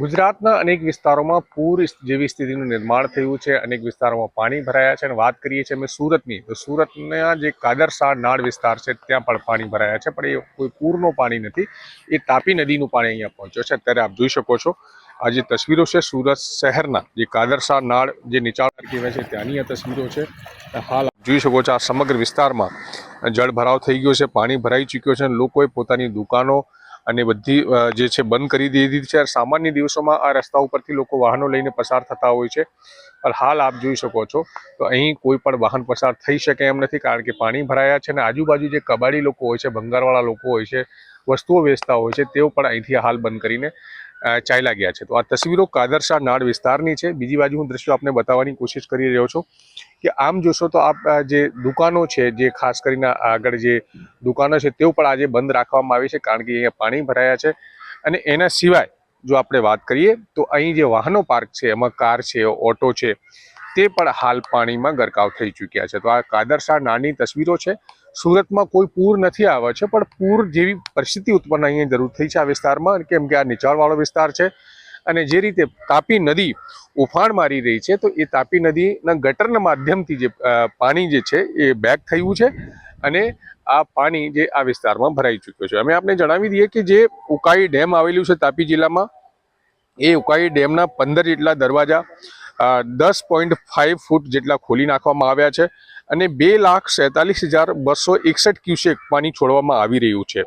ગુજરાતના અનેક વિસ્તારોમાં પૂર જેવી સ્થિતિનું નિર્માણ થયું છે, અનેક વિસ્તારોમાં પાણી ભરાયા છે અને વાત કરીએ છીએ અમે સુરતની, તો સુરતના જે કાદરસા નાળ વિસ્તાર છે, ત્યાં પણ પાણી ભરાયા છે, પણ એ કોઈ પૂરનું પાણી નથી. એ તાપી નદીનું પાણી અહીંયા પહોંચ્યો છે. અત્યારે આપ જોઈ શકો છો, આ જે તસવીરો છે સુરત શહેરના, જે કાદરસા નાળ જે નીચાણ કહેવાય છે, ત્યાંની આ તસવીરો છે. હાલ આપ જોઈ શકો છો, આ સમગ્ર વિસ્તારમાં જળ ભરાવ થઈ ગયો છે, પાણી ભરાઈ ચૂક્યો છે અને લોકોએ પોતાની દુકાનો અને બધી જે છે બંધ કરી દીધી છે. સામાન્ય દિવસોમાં આ રસ્તા ઉપરથી લોકો વાહનો લઈને પસાર થતા હોય છે. પણ હાલ આપ જોઈ શકો છો તો અહીં કોઈ પણ વાહન પસાર થઈ શકે એમ નથી કારણ કે પાણી ભરાયા છે અને આજુબાજુ જે કબાડી લોકો હોય છે, ભંગારવાળા લોકો હોય છે, વસ્તુઓ વેચતા હોય છે, તેઓ પણ અહીંથી હાલ બંધ કરીને ચાલ્યા ગયા છે. તો આ તસવીરો કાદરશા નાળ વિસ્તારની છે. બીજી બાજુ હું દ્રશ્યો આપને બતાવવાની કોશિશ કરી રહ્યો છું કે આમ જોશો તો આપ જે દુકાનો છે, જે ખાસ કરીને આગળ જે દુકાનો છે, તેઓ પણ આજે બંધ રાખવામાં આવી છે કારણ કે અહીંયા પાણી ભરાયા છે. અને એના સિવાય જો આપણે વાત કરીએ તો અહીં જે વાહનો પાર્ક છે, એમાં કાર છે, ઓટો છે તે પણ હાલ પાણીમાં ગરકાવ થઈ ચૂક્યા છે. તો આ કાદરશા નાની તસવીરો છે. સુરતમાં કોઈ પૂર નથી આવે છે, પણ પૂર જેવી પરિસ્થિતિ ઉત્પન્ન અહીંયા જરૂર થઈ છે આ વિસ્તારમાં. કેમ કે આ નીચાણવાળો વિસ્તાર છે અને જે રીતે તાપી નદી ઉફાણ મારી રહી છે, તો એ તાપી નદીના ગટરના માધ્યમથી જે પાણી જે છે એ બેક થયું છે અને આ પાણી જે આ વિસ્તારમાં ભરાઈ ચૂક્યો છે. અમે આપને જણાવી દઈએ કે જે ઉકાઈ ડેમ આવેલું છે તાપી જિલ્લામાં, એ ઉકાઈ ડેમના પંદર જેટલા દરવાજા દસ પોઈન્ટ ફાઇવ ફૂટ જેટલા ખોલી નાખવામાં આવ્યા છે અને બે લાખ સેતાલીસ હજાર બસો એકસઠ ક્યુસેક પાણી છોડવામાં આવી રહ્યું છે.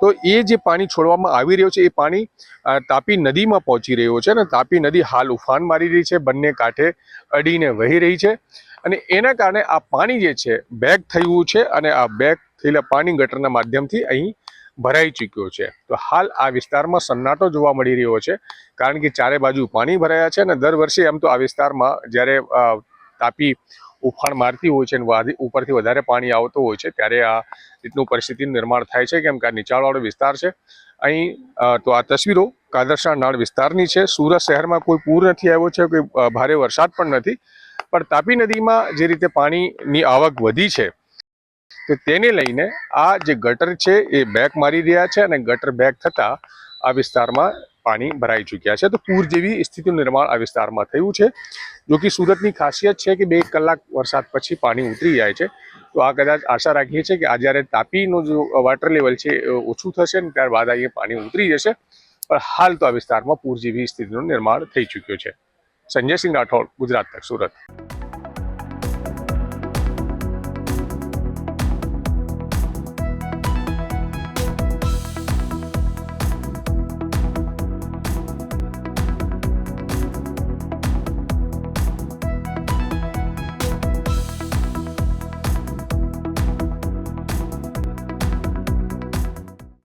તો એ જે પાણી છોડવામાં આવી રહ્યું છે, એ પાણી તાપી નદીમાં પહોંચી રહ્યું છે અને તાપી નદી હાલ ઉફાન મારી રહી છે, બંને કાંઠે અડીને વહી રહી છે અને એના કારણે આ પાણી જે છે બેક થયું છે અને આ બેક થયેલા પાણી ગટરના માધ્યમથી અહીં ભરાઈ ચૂક્યો છે. તો હાલ આ વિસ્તારમાં સન્નાટો જોવા મળી રહ્યો છે, કારણ કે ચારે બાજુ પાણી ભરાયા છે અને દર વર્ષે એમ તો આ વિસ્તારમાં જ્યારે તાપી ઉફાણ મારતી હોય છે અને ઉપરથી વધારે પાણી આવતું હોય છે, ત્યારે આ રીતનું પરિસ્થિતિનું નિર્માણ થાય છે, કેમ કે આ નીચાણવાળો વિસ્તાર છે. અહીં તો આ તસવીરો કાદરશા નાળ વિસ્તારની છે. સુરત શહેરમાં કોઈ પૂર નથી આવ્યો છે, કોઈ ભારે વરસાદ પણ નથી. પણ તાપી નદીમાં જે રીતે પાણીની આવક વધી છે તો તેને લઈને આ જે ગટર છે એ બેક મારી રહ્યા છે અને ગટર બેક થતાં આ વિસ્તારમાં પાણી ભરાઈ ચૂક્યા છે. તો પૂર જેવી સ્થિતિનું નિર્માણ આ વિસ્તારમાં થયું છે. જો કે સુરતની ખાસિયત છે કે બે કલાક વરસાદ પછી પાણી ઉતરી જાય છે. તો આ કદાચ આશા રાખીએ છીએ કે આ જ્યારે તાપીનું જો વોટર લેવલ છે એ ઓછું થશે ને ત્યારબાદ અહીંયા પાણી ઉતરી જશે. પણ હાલ તો આ વિસ્તારમાં પૂર જેવી સ્થિતિનું નિર્માણ થઈ ચૂક્યું છે. સંજયસિંહ રાઠોડ, ગુજરાત તક, સુરત.